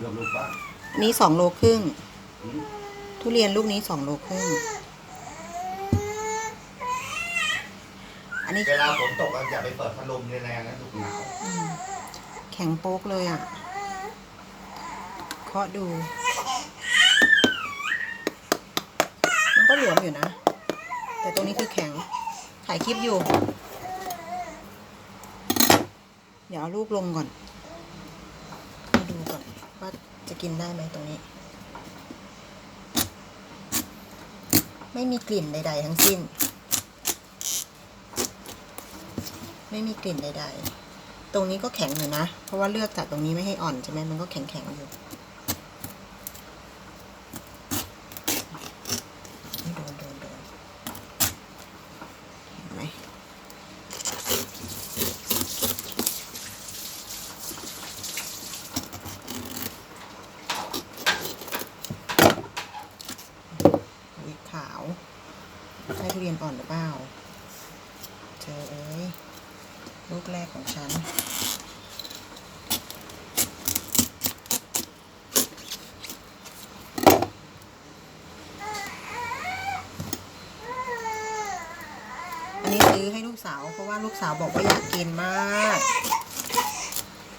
กือบลูกบ้านอันนี้สองโลครึ่งอืมทุเรียนลูกนี้สองโลครึ่ง อันนี้เวลาฝนตกเราอย่าไปเปิดพัดลมแรงๆนะลูกหนาวอืมแข็งโป๊กเลยอะ เคาะดู มันก็หลวมอยู่นะ แต่ตรงนี้คือแข็ง ถ่ายคลิปอยู่ เดี๋ยวเอาลูกลงก่อนมาดูก่อน ว่าจะกินได้ไหมตรงนี้ ไม่มีกลิ่นใด ๆ ทั้งสิ้น ไม่มีกลิ่นใด ๆ ตรงนี้ก็แข็งอยู่นะ เพราะว่าเลือกจากตรงนี้ไม่ให้อ่อนใช่ไหมมันก็แข็งๆอยู่โดนโดนโดนเห็นไหมอีกขาวใช่ทุ เรียนอ่อนหรือเปล่าเจอเอ้ย ลูกแรกของฉัน อันนี้ซื้อให้ลูกสาว เพราะว่าลูกสาวบอกว่าอยากกินมาก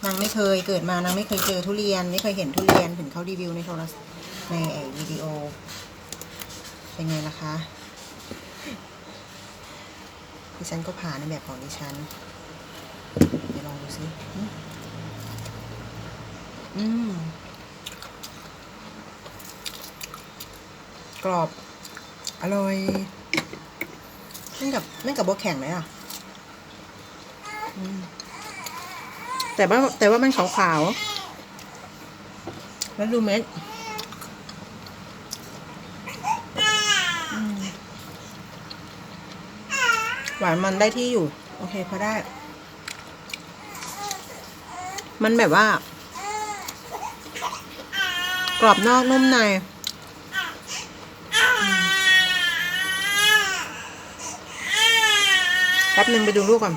นางไม่เคยเกิดมานางไม่เคยเจอทุเรียน ไม่เคยเห็นทุเรียนเห็นเขารีวิวในโทรศัพท์ในไอ้วิดีโอ เป็นไงล่ะคะ ดิฉันก็ผ่านในแบบของดิฉัน เดี๋ยวลองดูสิอืม กรอบ อร่อยไม่กับไม่กับโบแข็งเลยอะแต่ว่าแต่ว่ามันขาวๆแล้วดูเม็ดอืม หวานมันได้ที่อยู่ โอเคพอได้ มันแบบว่า กรอบนอกนุ่มในแป๊บหนึ่งไปดูลูกก่อน